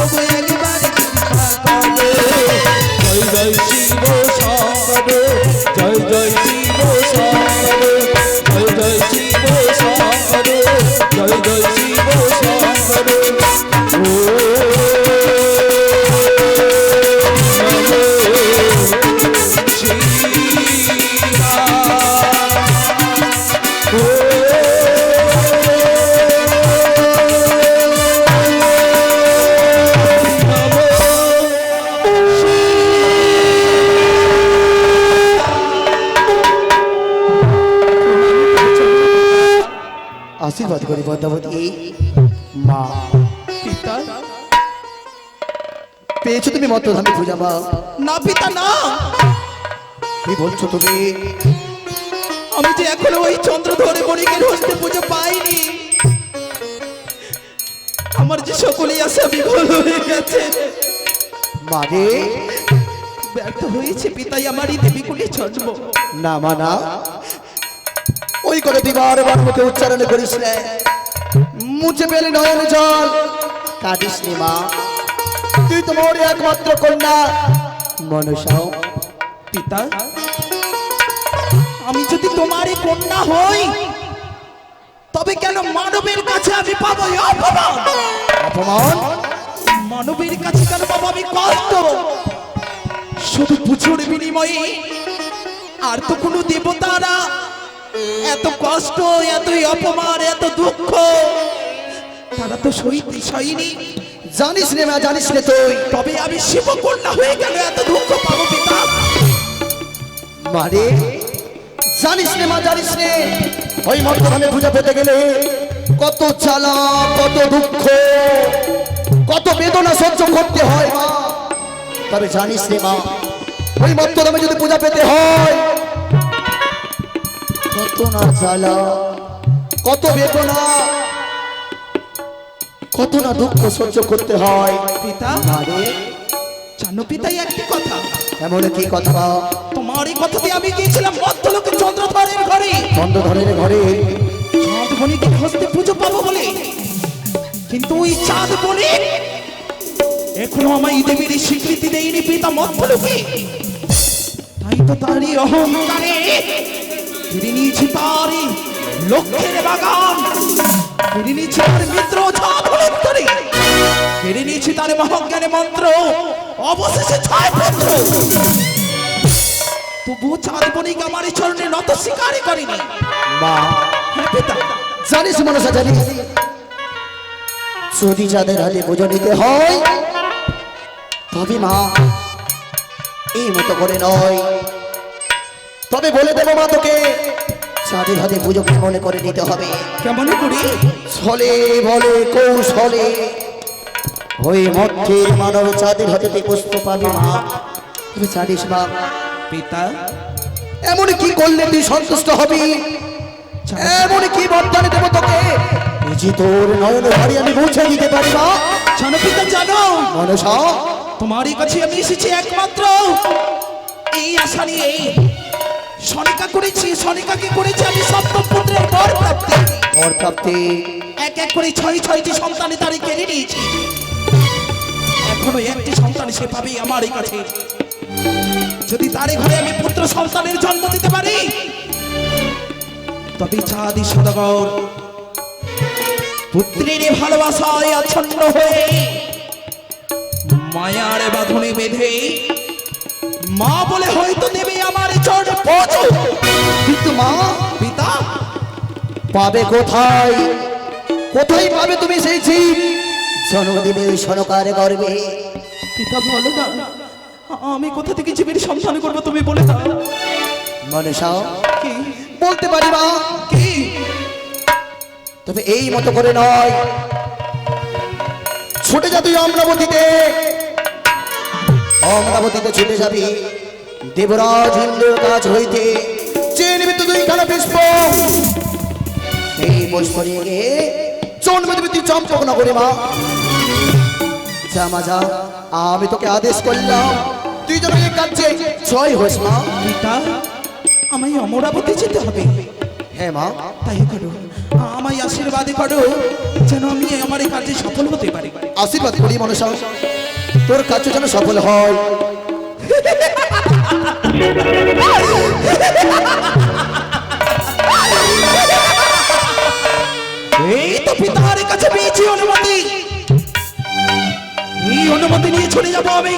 একবার পেয়েছ তুমি মত্তধামে পূজা মা না। পিতা না কি বলছো তুমি? আমি যে এখনও ওই চন্দ্রধরে বণিকের হস্তে পুজো পাইনি। আমার যে সকলেই আছে বিফল হয়ে গেছে। মানে? ব্যর্থ হয়েছে পিতাই আমার এই দেবীকুলে জন্ম। না মা না। ওই করে তুই বারবার মুখে উচ্চারণ করিস রে। মুছে পেলে নয়ন জল। কাঁদিস নি মা। তুই তো মোর একমাত্র কন্যা। মনসাও পিতা আমি যদি তোমারই কন্যা হই তবে কেন মানবের কাছে আমি পাবো অপমান? অপমান? মানবের কাছে কেন পাবো আমি কষ্ট? শুধু পুজোর বিনিময়ে আর তো কোনো দেবতারা এত কষ্ট এতই অপমান এত দুঃখ তারা তো সইতে সইনি জানিস রে মা জানিস রে তুই। তবে আমি শিবকন্যা হয়ে গেল এত দুঃখ পাবো পিতা মারে জানিস রে মা জানিস রে ওই মর্তধামে পূজা পেতে গেলে কত চালা কত দুঃখ কত বেদনা সহ্য করতে হয় মা। তবে জানিস রে মা ওই মর্তধামে যদি পূজা পেতে হয় কত না জ্বালা কত বেদনা কত না দুঃখ সহ্য করতে হয়। পিতা? মারে জানো পিতাই একটি কথা। এমন কি কথা? তোমার এই কথাতে আমি গিয়েছিলাম মধ্যলোকে চন্দ্রধরের ঘরে। ধরে ঘরে। চাঁদ বণিকে হস্তে পুজো পাবো বলে। কিন্তু ওই চাঁদ বণিক এখনও আমার এই দেবীর স্বীকৃতি দেয়নি পিতা মধ্যলোকে। তাই তো তারই অহংকারে ফিরে নিয়েছি তারই লক্ষ্যের বাগান। ফিরে নিয়েছি তার মিত্র চাঁদ ধরে ফিরে নিয়েছি তার মহাজ্ঞানে মন্ত্র। অবশেষে ছয় পুত্র। তবুও চাঁদ বণিক আমার চরণে নত স্বীকারই করেনি। মা হ্যাঁ পিতা জানিস মনসা জানিস। যদি যাদের পুজো নিতে হয় তবে মা এই মতো করে নয়। তবে বলে দেবো মা তোকে হাতে পুজো মনে করে নিতে হবে? কেমন করি? ছলে বলে কৌশলে। ওই মধ্যের মানব চাঁদের হাতে পুষ্প পাবে মা। তুমি জানিস মা। পিতা। এমন কি করলে তুই সন্তুষ্ট হবি? এমন কি বরদানে দেবো তোকে? যে তোর নয়ন ভারি আমি মুছে দিতে পারি না জানো পিতা জানো। মনসা। তোমারই কাছে আমি এসেছি একমাত্র। এই আশা নিয়ে। সনিকা করেছি সনিকাকে করেছি আমি সপ্তম পুত্রের বর প্রাপ্তি। বর প্রাপ্তি। এক এক করে ছয় ছয়টি সন্তানে তারে কেড়ে নিয়েছি। এখনও একটি সন্তান সে পাবেই আমার এই কাছে। যদি তারে ঘরে আমি পুত্র সন্তানের জন্ম দিতে পারি তবে চাঁদি সদাগর পুত্রের ভালোবাসায় আচ্ছন্ন হয়ে মায়ার বাঁধনে বেঁধে মা বলে হয়তো দেবে আমার চরণে পৌঁছো কিন্তু মা পিতা পাবে কোথায়? কোথায় পাবে তুমি সেই জীব? জন্ম দিবে ওই সনকার গর্বে। পিতা বলো না আমি কোথা থেকে জীবের সন্ধান করব তুমি বলে দাও। মনসা কি? বলতে পারি মা কি? তবে এই মতো করে নয়। ছুটে যা তুই অমরাবতীতে অমরাবতীতে ছুটে যাবি। দেবরাজ ইন্দ্রের কাজ হইতে চেয়ে নিবি তুই দুইখানা পুষ্প। এই পুষ্প নিয়ে গিয়ে জন্মে দিবি তুই চম্পক না করে মা। যা মা যা আমি তোকে আদেশ করলাম তুই যেন এই কাজে জয় হোস মা। পিতা আমায় অমরাবতী যেতে হবে। হ্যাঁ মা। তাই করো আমায় আমায় আশীর্বাদ করো যেন আমি আমার এই কাজে সফল হতে পারি। আশীর্বাদ করি মনসা। তোর কাজ যেন সফল হয়। এই তো কাছে পেয়েছি অনুমতি। এই অনুমতি নিয়ে চলে যাব আমি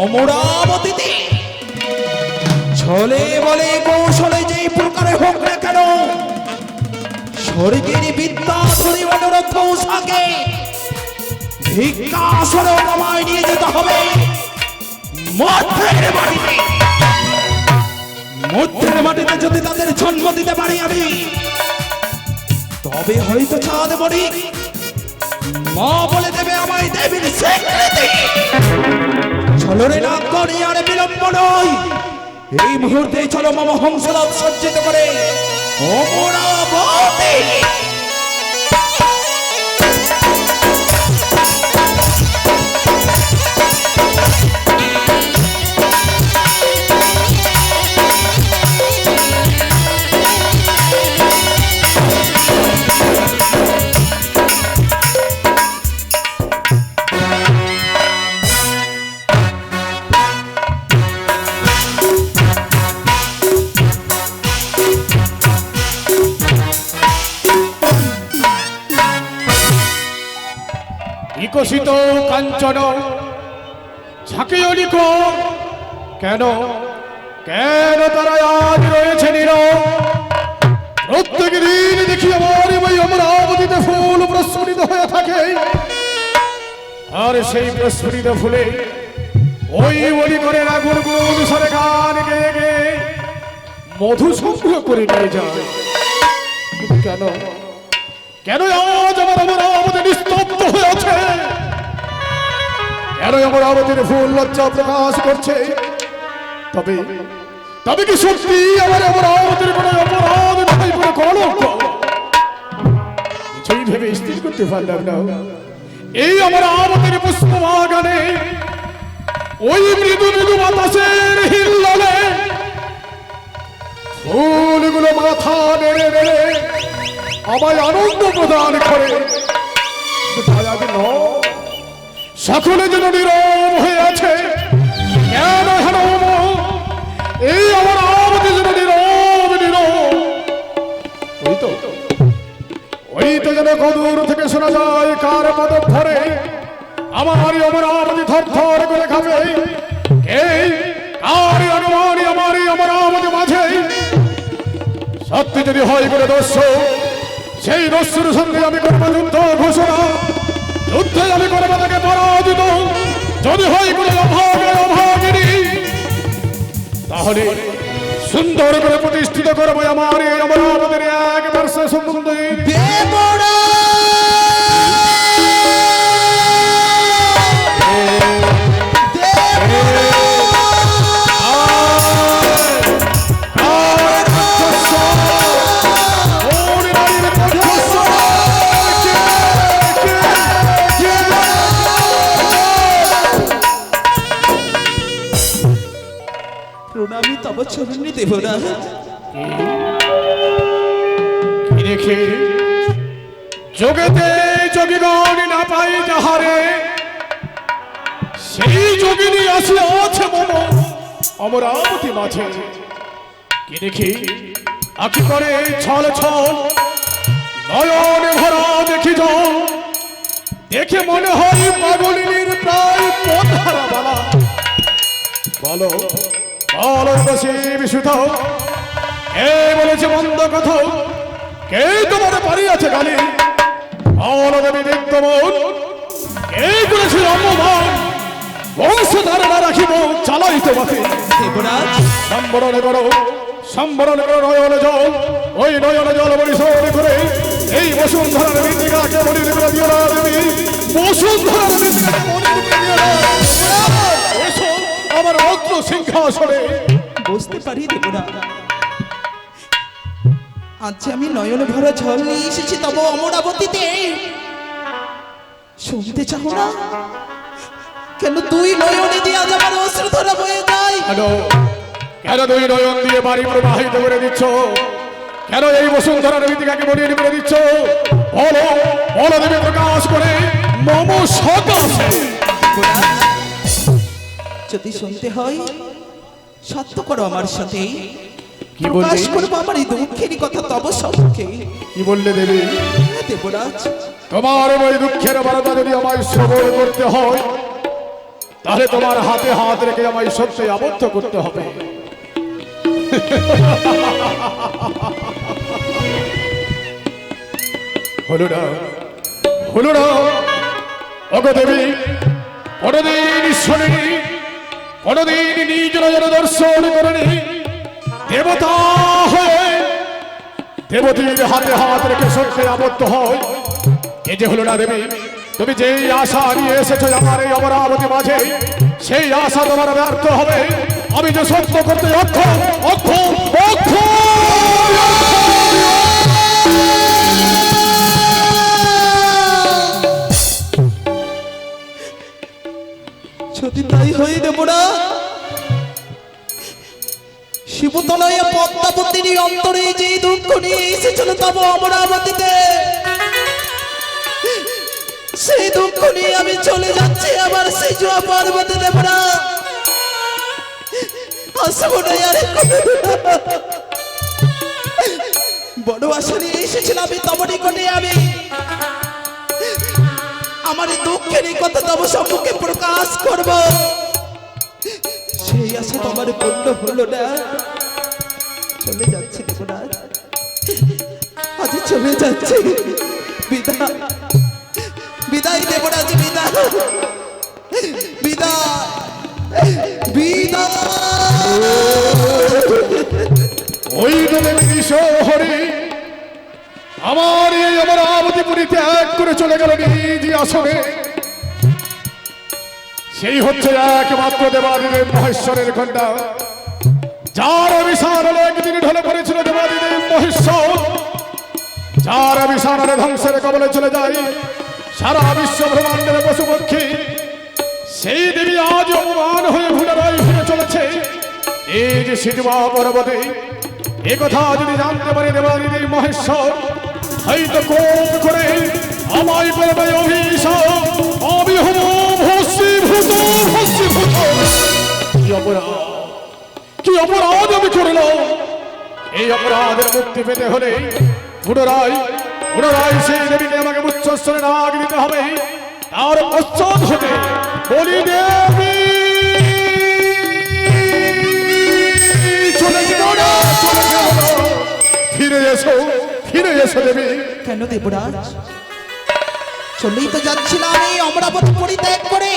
অমরাবতীতে। ছলে বলে কৌশলে যেই প্রকারে হোক না কেন, স্বর্গের বিদ্যা ধরে অনুরোধ পৌঁছাকে ভিক্ষা স্বরূপ আমায় নিয়ে যেতে হবে। মধ্যের মাটিতে। মধ্যের মাটিতে যদি তাদের জন্ম দিতে পারি আমি, তবে হয়তো চাঁদ বলি মা বলে দেবে আমায় দেবীর স্বীকৃতি। চলো রে না করি, আর বিলম্ব নয়। এই মুহূর্তে চলো মামা হংসলাভ সজ্জিত করে। অমরাবতী। বিকশিত কাঞ্চন? ঝাঁকিও কেন? কেন তারা আজ রয়েছে নীরব প্রত্যেক দিন দেখি আমার ওই অমরাবতীতে ফুল প্রস্ফুটিত হয়ে থাকে। আর সেই প্রস্ফুটিত ফুলে ওই বলি করে গুলো অনুসারে গান গেয়ে গেয়ে মধু সংগ্রহ করে নিয়ে যায়। কেন? কেন আজ আমার অমরাবতী নিস্তব্ধ হয়ে আছে? কেন অমরাবতীর ফুল লজ্জা প্রকাশ করছে। তবে তবে কি সত্যি আমার অমরাবতীর কোনো অপরাধ নাই কোনো কলঙ্ক কিছুই ভেবে স্থির করতে পারলাম না। এই অমরাবতীর পুষ্প বাগানে ওই মৃদু মৃদু বাতাসের হিল্লালে ফুলগুলো মাথা নেড়ে নেড়ে আমায় আনন্দ প্রদান করে। আগে নয়, সকলে যেন নীরব হয়ে আছে। কেন হেন এই আমার আমাদের যেন নীরব নীরব। ওই তো। ওই তো যেন কদূর থেকে শোনা যায় কার পদ ধরে আমারই অমরাবতী থর থর করে খাবে। এই কারই আগমনী আমারই অমরাবতী মাঝে। সত্যি যদি হয় বলে দস্য সেই দস্যুর সঙ্গে আমি করব যুদ্ধ ঘোষণা। যুদ্ধে আমি করব তাকে পরাজিত যদি হয় কোনো অভাবের অভাগিনী, তাহলে সুন্দর করে প্রতিষ্ঠিত করব আমার এই আমাদের এক বর্ষে সম্বন্ধে চরণে দেবরা রেখে যোগেতে যোগীগণ না পাই যাহারে, সেই যোগিনী আসলে আছে মম অমরাবতী মাঝে। কি দেখি? আখি করে? ছল ছল। নয়নে ভরা দেখি জল দেখে মনে হয় পাগলিনীর প্রায় পথ হারা বালা বসে বিশুদ্ধ কে বলেছে মন্দ কথা? কে তোমার বাড়ি আছে গালি? অলদেবী বিদ্যমন কে করেছে অপমান বংশ ধারণা রাখিব চালাই তোমাকে। সম্বরণ করো সম্বরণ করো নয়ন জল। ওই নয়ন জল পরিশোধ করে এই বসুন্ধরার মৃত্তিকাকে মনির করে দিও না দেবী। বসুন্ধরার মৃত্তিকাকে মনির করে দিও না আমার রত্ন সিংহাসনে। বুঝতে পারি দেবরা আজ আমি নয়ন ভরা জল নিয়ে এসেছি তব অমরাবতীতে। শুনতে চাও না? কেন তুই নয়নে দিয়ে আজ আমার অস্ত্র ধরা হয়ে যায়? কেন? দুই নয়ন দিয়ে বাড়ি প্রবাহিত করে দিচ্ছ? কেন এই বসুন্ধরা নীতিকাকে বলিয়ে নিবে দিচ্ছ? বলো বলো দেবী প্রকাশ করে মম সকাশে। যদি শুনতে হয় সত্য করো আমার সাথে। কি প্রকাশ? করব আমার এই দুঃখের কথা তব সম্মুখে। কি বললে দেবী? হ্যাঁ, দেবরাজ। তোমার ওই দুঃখের বারতা যদি আমায় শ্রবণ করতে হয় তাহলে তোমার হাতে হাত রেখে আমায় সত্যি আবদ্ধ করতে হবে। হলো না হলো না। অগ দেবী কোনদিন শোনেনি। কোনদিন নিজ নজরে দর্শন করেনি। দেবতা হয়ে দেবতীর হাতে হাত রেখে সত্যি আবদ্ধ হয়। এ যে হলো না দেবী, তুমি যেই আশা নিয়ে এসেছ আমার এই অমরাবতী মাঝে, সেই আশা তোমার ব্যর্থ হবে। আমি যে সত্য করতে অক্ষম অক্ষম অক্ষম! যদি তাই হয়ে দেবরা শিবতলয়ে পদ্মাবতীর অন্তরে যে দুঃখ নিয়ে এসেছিল, তব অমরাবতীতে সেই দুঃখ নিয়ে আমি চলে যাচ্ছি, আবার সেই জুয়া পার্বতী দেবরা আসব না আর বড় আশা নিয়ে এসেছিলাম, আমি তব নিকটে আমি আমার দুঃখের এই কথা তব সম্মুখে প্রকাশ করব। সেই আশা তোমার পূর্ণ হলো না। চলে যাচ্ছে দেবরাজ আজ চলে যাচ্ছে। বিদায়। বিদায় দেবরাজ বিদায়। বিদায়। বিদায়। ওই দেবী শহরে আমার এই অমরাবতী পুরী ত্যাগ করে চলে গেল নিজ আসনে। সেই হচ্ছে একমাত্র দেবাদিদেব মহেশ্বরের কন্যা যার হলে একদিন ঢলে পড়েছিল দেবাদিদেব মহেশ্বর। যার হলে ধ্বংসের কবলে চলে যায় সারা বিশ্ব ব্রহ্মাণ্ডের পশু পক্ষী। সেই দেবী আজ অপমান হয়ে ভুলারাই ফিরে চলেছে। এই যে সিজমা পর্বতে কথা যদি জানতে পারে দেবাদিদেব মহেশ্বর হয়তো কোপ করে আমায় করবে অভিশাপ। আমি হব ভস্মীভূত ভস্মীভূত। কি অপরাধ? কি অপরাধ আমি করলাম? এই অপরাধের মুক্তি পেতে হলে পুনরায় পুনরায় সেই দেবীকে আমাকে উচ্চস্তরে নাগ দিতে হবে। তার পশ্চাৎ হতে বলি দেবী। চলে যেও না, চলে যেও না। ফিরে এসো। ফিরে এসো দেবী। কেন দেবরাজ? চলেই তো যাচ্ছিলাম এই অমরাবতী পরিত্যাগ করে।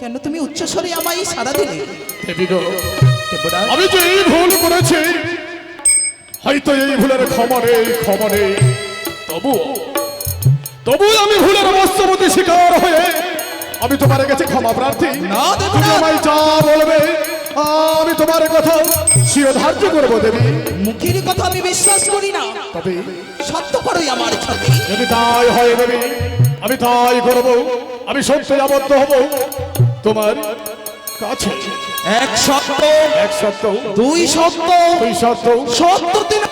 কেন তুমি উচ্চস্বরে আমায় সারা দিলে? দেবী গো দেবরাজ? আমি যে এই ভুল করেছি। হয়তো এই ভুলের ক্ষমা নেই ক্ষমা নেই তবু তবু আমি ভুলের বাস্তবতী শিকার হয়ে আমি তোমার কাছে ক্ষমা প্রার্থী। না, তুমি আমায় যা বলবে আমি তোমার কথা শিরধার্য করব দেবী। মুখের বিশ্বাস করি না। তবে সত্য করোই আমার সাথে যদি তাই হয় দেবী আমি তাই করব আমি সত্য আবদ্ধ হব। তোমার কাছে। এক সত্য এক সত্য। দুই সত্য দুই সত্য। সত্য তিন।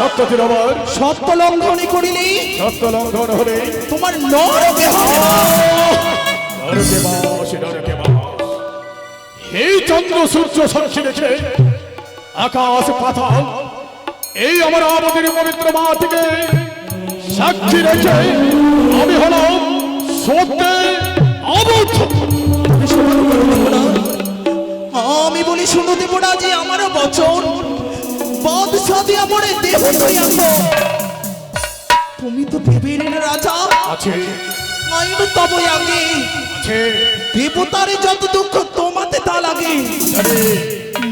সত্য তিন আমার। সত্য লঙ্ঘনী করিলি। সত্য লঙ্ঘন হলে তোমার নরকে হবে। নরকে বাস, নরকে বাস। এই চন্দ্র সূর্য সাক্ষী রেখে আকাশ পাতাল। এই আমার আমাদের পবিত্র মাটিকে সাক্ষী রেখে আমি হলাম সত্যে আমি বলি শুনো দেব না যে আমার বচন। বদ সাথে আমার দেহ তুই তুমি তো দেবের রাজা। আছে। আইন তবে আগে দেবতারে যত দুঃখ তোমাতে তা লাগে।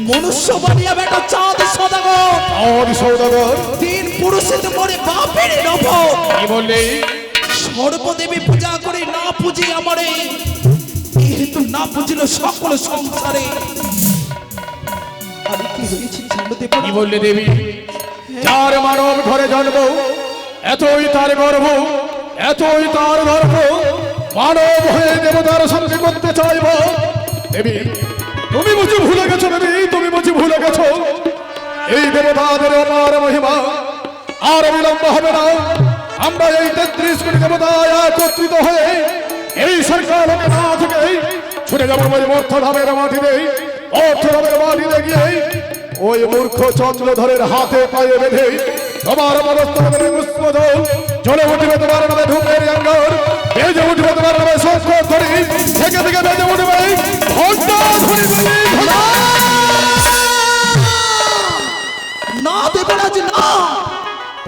মনুষ্য বানিয়া বেটা চাঁদ সদাগর। আর সৌদাগর। তিন পুরুষের মরে বাপের নভ কি বললি? সর্বদেবী পূজা করে না পুজি আমারে। যেহেতু না পুজিল সকল সংসারে। আমি কি হয়েছি কি বললি দেবী? যার মানব ঘরে জন্ম এতই তার গর্ব এতই তার গর্ব মানব হয়ে দেবতার সঙ্গে করতে চাইব। দেবী তুমি বুঝি ভুলে গেছো দেবী তুমি বুঝি ভুলে গেছো। এই দেবতাদের অপার মহিমা, আর বিলম্ব হবে না। আমরা এই তেত্রিশ কোটি দেবতা একত্রিত হয়ে এই সরকার না থেকে ছুটে যাব ওই অর্থধামের মাটিতে অর্থধামের মাটিতে গিয়ে ওই মূর্খ চন্দ্রধরের হাতে পায়ে বেঁধে তোমার জল, জলে উঠবে তোমার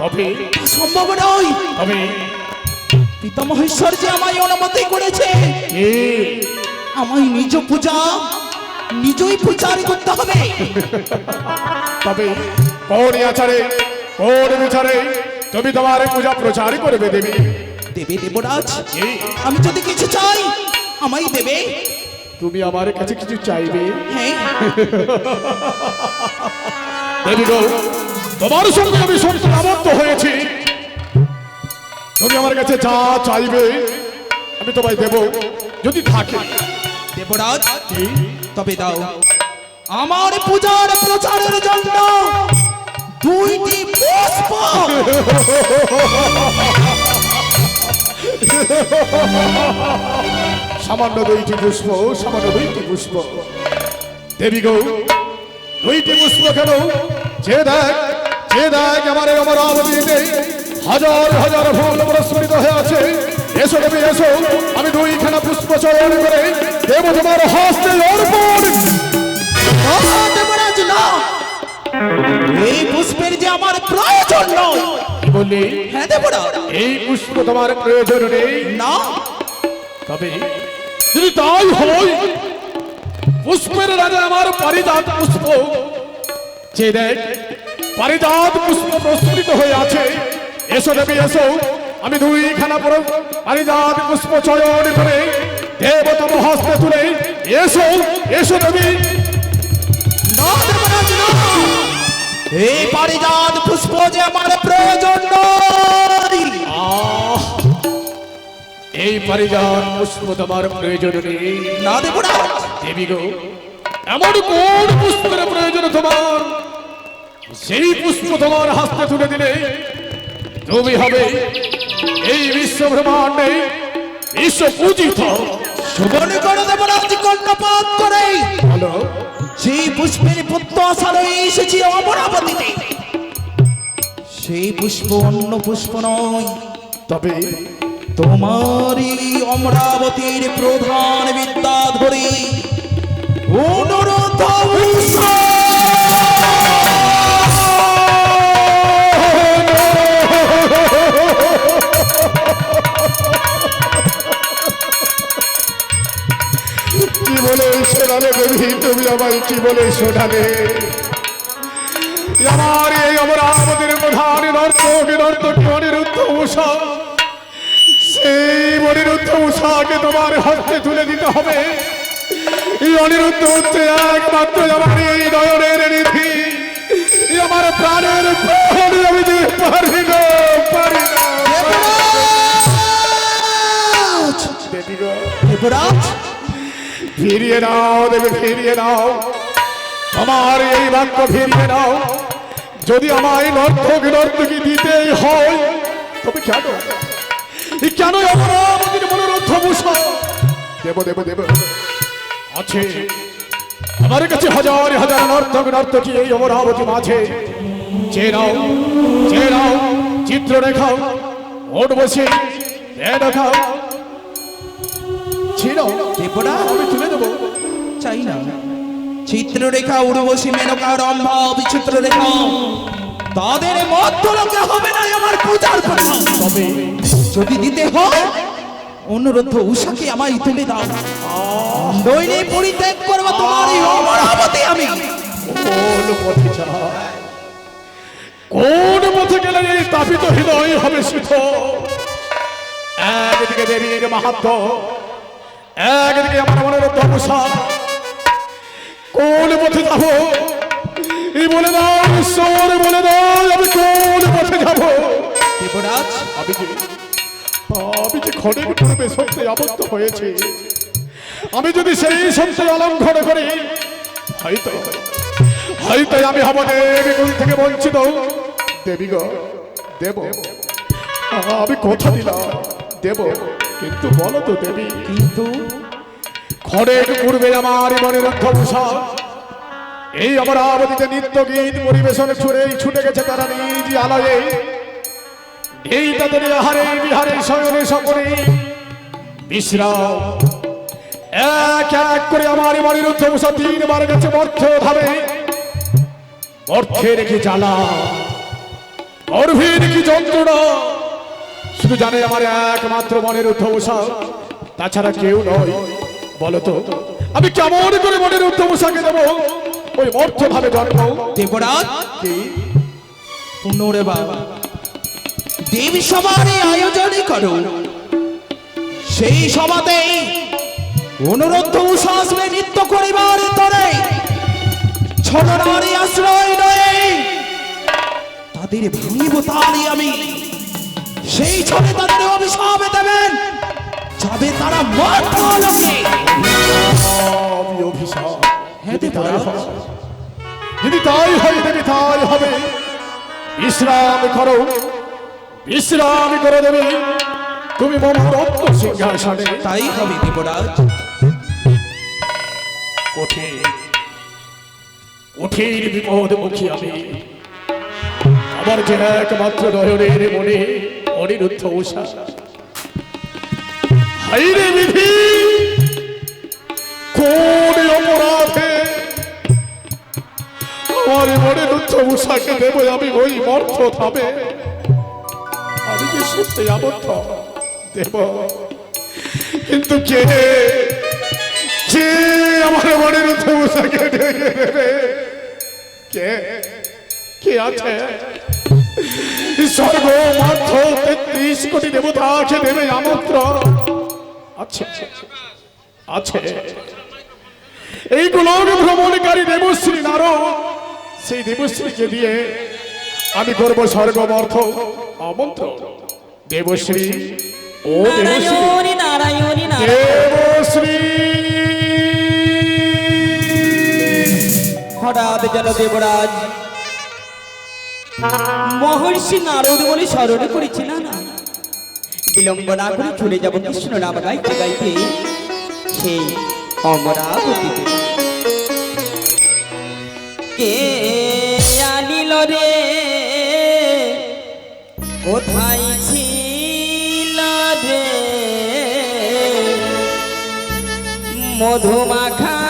তবে সম্ভব নয়। তবে পিতামহেশ্বর যে আমায় অনুমতি করেছে আমায় নিজ পূজা নিজই প্রচার করতে হবে। তবে কোন আচারে কোন বিচারে তুমি তোমার পূজা প্রচার করবে দেবী। দেবে দেবরাজ আমি যদি কিছু চাই আমায় দেবে। তুমি আমার কাছে কিছু চাইবে? হ্যাঁ। দেবী গো তোমার সঙ্গে আমি সত্যি আবদ্ধ হয়েছি। তুমি আমার কাছে যা চাইবে আমি তোমায় দেব। যদি থাকে। দেবরাজ? তবে দাও। আমার পূজার প্রচারের জন্য দুইটি পুষ্প। সামান্য দুইটি পুষ্প সামান্য দুইটি পুষ্প। দেবী গো দুইটি পুষ্প কেন? যে দেখ যে দেখ আমার এই অমরাবতীতে হাজার হাজার ফুল প্রস্ফুটিত হয়ে আছে। এসো দেবী এসো। আমি দুইখানা পুষ্প চয়ন করে দেব তোমার হস্তে অর্পণ। দেবরাজ না। এই পুষ্পের যে আমার প্রয়োজন নয়। কি বললি হ্যাঁ দেবরাজ। এই পুষ্প তোমার প্রয়োজন নেই। না। তবে যদি তাই হয় পুষ্পের রাজা আমার পারিজাত পুষ্প। যে দেখ পারিজাত পুষ্প প্রস্ফুটিত হয়ে আছে। এসো দেবী এসো। আমি দুইখানা পর পারিজাত পুষ্প চয়ন করে দেবতম হস্তে তুলে এসো এসো দেবী। না না এই পারিজাত পুষ্প যে আমার প্রয়োজন এই পারিজাত পুষ্প তোমার প্রয়োজন নেই। না দেবরাজ। দেবী গো এমন কোন পুষ্পের প্রয়োজন তোমার? সেই পুষ্প তোমার হাতে তুলে দিলে তুমি হবে এই বিশ্ব ব্রহ্মাণ্ডে বিশ্ব পূজিত সুবর্ণ করে দেবরাজ কর্ণপাত করে হলো সেই পুষ্পের এসেছি অমরাবতীতে। সেই পুষ্প অন্য পুষ্প নয় তবে তোমারই অমরাবতীর প্রধান বিদ্যা ধরে অনুরোধ আমায় কি বলে শোনালে আমার এই অমরাবতীর প্রধান নর্তক নর্তক অনিরুদ্ধ উষা? সেই অনিরুদ্ধ উষাকে তোমার হস্তে তুলে দিতে হবে। এই অনিরুদ্ধ হচ্ছে একমাত্র আমার এই নয়নের নিধি। আমার প্রাণের প্রাণ আমি পারি না পারি না দেবী দেবরাজ! ফিরিয়ে নাও দেবে ফিরিয়ে নাও। আমার এই বাক্য ফিরিয়ে নাও। যদি আমায় নর্তক নর্তকী দিতেই হয় তবে কেন? এই কেন অপরাধীর মনোরথ ভূষণ দেব দেব দেব। আছে। আমার কাছে হাজার হাজার নর্তক নর্তকী এই অমরাবতী মাঝে। যে নাও চিত্র রেখাও ওট বসে দেখাও। ছিল দেবরাজ আমি চাই না চিত্ররেখা উর্বশী মেনকা রম্ভা বিচিত্র রেখা তাদের মধ্য লোকে হবে না আমার পূজার কথা। তবে যদি দিতে হয় অনুরোধ উষাকে আমায় তুলে দাও। নইলে পরিত্যাগ করব তোমার এই অমরাবতী আমি। কোন পথে কোন পথে গেলে এই তাপিত হৃদয় হবে সুখ একদিকে দেবীর মাহাত্ম একদিকে আমার মনের ধ্বংসা কোন পথে যাব? এই বলে দাও, ঈশ্বর, বলে দাও, আমি কোন পথে যাব? দেবরাজ, আমি যে আমি যে খড়ের পূর্বে সত্যি আবদ্ধ হয়েছে, আমি যদি সেই সত্যি অলঙ্ঘন করি হয়তো হয়তো আমি হব দেবী গুণ থেকে বঞ্চিত। দেবী গো দেব, আমি কথা দিলাম। দেব, কিন্তু বলো তো দেবী। কিন্তু খড়ের পূর্বে আমার মনের অধ্যবসা এই অমরাবতীতে নিত্য গীত পরিবেশনে ছুড়ে ছুটে গেছে তারা নিজ আলয়ে। এই তাদের আহারে বিহারে শয়নে সকলে বিশ্রাম। এক এক করে আমার মনের অধ্যবসা তিনবার গেছে মর্থ ধাবে অর্থে রেখে জ্বালা গর্ভে রেখে যন্ত্রণা? শুধু জানে আমার একমাত্র মনের উদ্ধবসা তাছাড়া কেউ নয়। বলতো আমি কেমন করে মনের উদ্ধবসাকে দেব? ওই অর্থ ভাবে জন্ম। দেবরাজ? পুনরে বাবা। দেবী সভার এই আয়োজনই করো। সেই সভাতে অনুরোধ উষা আসবে নৃত্য করিবার তরে ছড়নারী আশ্রয় নয় তাদের ভাঙিব তালি আমি। সেই ছলে তাদের অভিশাপ দেবেন। যাবে তারা মর্তলোকে আমি অভিশাপ। হ্যাঁ যদি তাই হয়, যদি তাই হয় দেবী তাই হবে বিশ্রাম করো। বিশ্রাম করে দেবে। তুমি মম রত্ন সিংহাসনে তাই হবে দেবরাজ। কঠিন কঠিন বিপদ মুখী আমি। আমার যে একমাত্র নয়নের মনে অনিরুদ্ধ উষা হাইরে বিধি কোন অপরাধে আমার মনে রুদ্ধ উষাকে দেব আমি ওই মর্থ থামে আমি কি সত্যি আবদ্ধ দেব কিন্তু কে কে আমার মনের উৎসবকে ঢেকে দেবে কে কে আছে স্বর্গ মাত্র তেত্রিশ কোটি দেবতাকে দেবে আমন্ত্রণ আছে আছে এইগুলো ভ্রমণকারী দেবশ্রী নারো সেই দেবশ্রীকে দিয়ে আমি করব স্বর্গমর্থ আমন্ত্রণ। দেবশ্রী ও দেবশ্রী। নারায়ণী নারায়ণী নারায়ণ। দেবশ্রী। হঠাৎ যেন দেবরাজ মহর্ষি নারদ বলে স্মরণ করেছি না না? বিলম্ব না করে চলে যাব কৃষ্ণ নাম গাইতে গাইতে সেই কে আনিল রে? কোথায় ছিল রে? মধুমাখা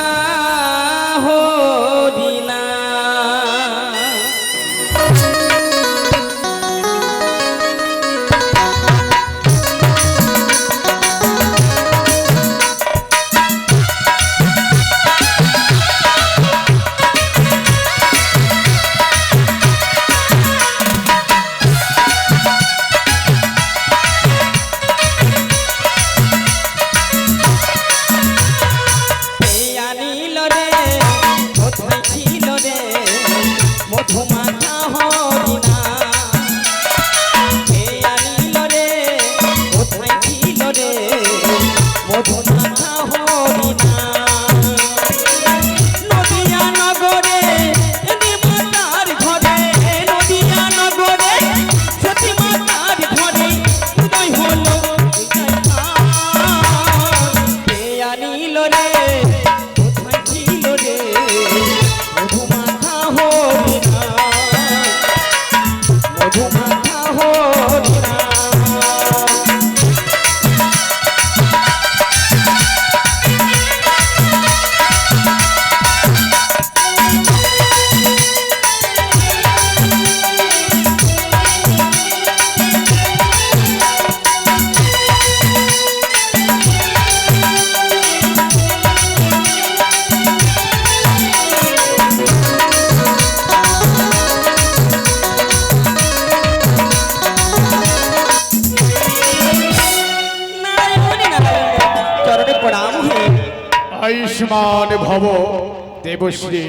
দেবশ্রী।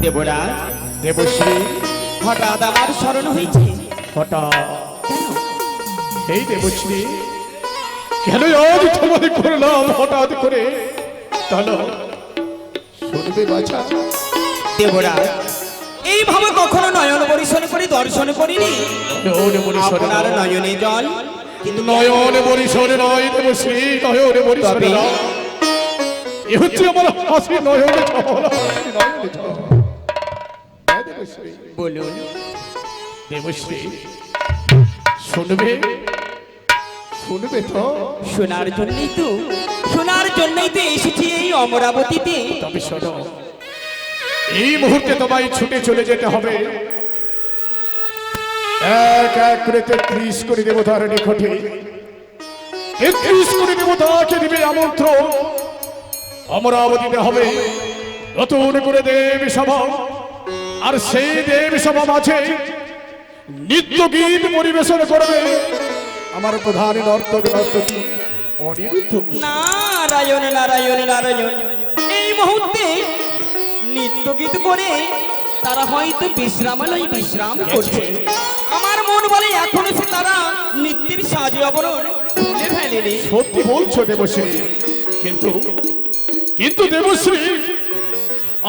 দেবরাজ দেবশ্রী। হঠাৎ আমার স্মরণ হয়েছে। হঠাৎ। এই দেবশ্রী। কেন আজ তোমাদের করলাম হঠাৎ করে? চলো শুনবে বাছা। দেবরাজ এইভাবে কখনো নয়ন পরিশন করে দর্শন করিনি? নয়ন পরিসরে আপনার নয়। নয়নে জল কিন্তু নয়ন পরিসরে নয় দেবশ্রী নয়ন? নয়। এ হচ্ছে আমার হাসি নয়নে বলুন। দেবশ্রী শুনবে? শুনবে তো। শোনার জন্যই তো শোনার জন্যই তো এসেছি এই অমরাবতীতে। তবে শোনো এই মুহূর্তে তোমায় ছুটে চলে যেতে হবে। এক এক করে তেত্রিশ করে দেবতার নিকটে। তেত্রিশ করে দেবতাকে দিবে আমন্ত্রণ। অমরাবতীতে হবে। নতুন করে দেব সভা। আর সেই দেব সভা মাঝে নিত্য গীত পরিবেশন করবে আমার প্রধান নর্তক নর্তকী। অনিরুদ্ধ। নারায়ণ নারায়ণ নারায়ণ এই মুহূর্তে নৃত্য গীত করে তারা হয়তো বিশ্রামালয় বিশ্রাম করছে। আমার মন বলে এখনও সে তারা নৃত্যের সাজে ফেলেনি সত্যি বলছো দেবশ্রী। কিন্তু কিন্তু দেবশ্রী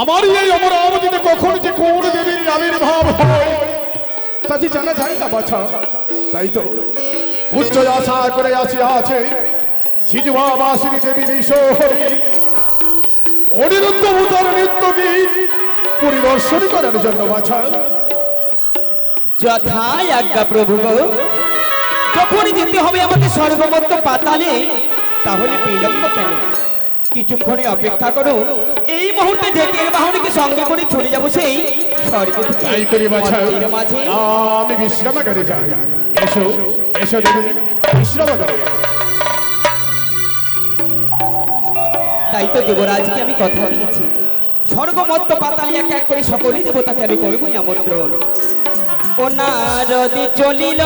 আমার এই অমরাবতীতে কখন যে কোন দেবীর আবির্ভাব হয়, তা যে জানা যায় না বাছা। তাই তো উচ্চ আশা করে আসিয়া আছে সিজুয়া বাসিনী দেবী বিশ্বহরি। অনিরুদ্ধ ভূতার নৃত্য গীত পরিদর্শন করার জন্য বাছা? যথাই আজ্ঞা প্রভু গো যখন যেতে হবে আমাকে স্বর্গমত্ত পাতালে, তাহলে বিলম্ব কেন? কিছুক্ষণে অপেক্ষা করো এই মুহূর্তে ঢেকের বাহনকে সঙ্গে করে চলে যাব সেই স্বর্গ থেকে। তাই করি মাঝে। আমি বিশ্রামাগারে যাই। এসো এসো দেবী বিশ্রামাগারে তাই তো দেবরাজকে আমি কথা দিয়েছি। স্বর্গমত্ত পাতালি এক এক করে সকলেই দেবতাকে আমি করবই আমন্ত্রণ। ও নারদি চলিল।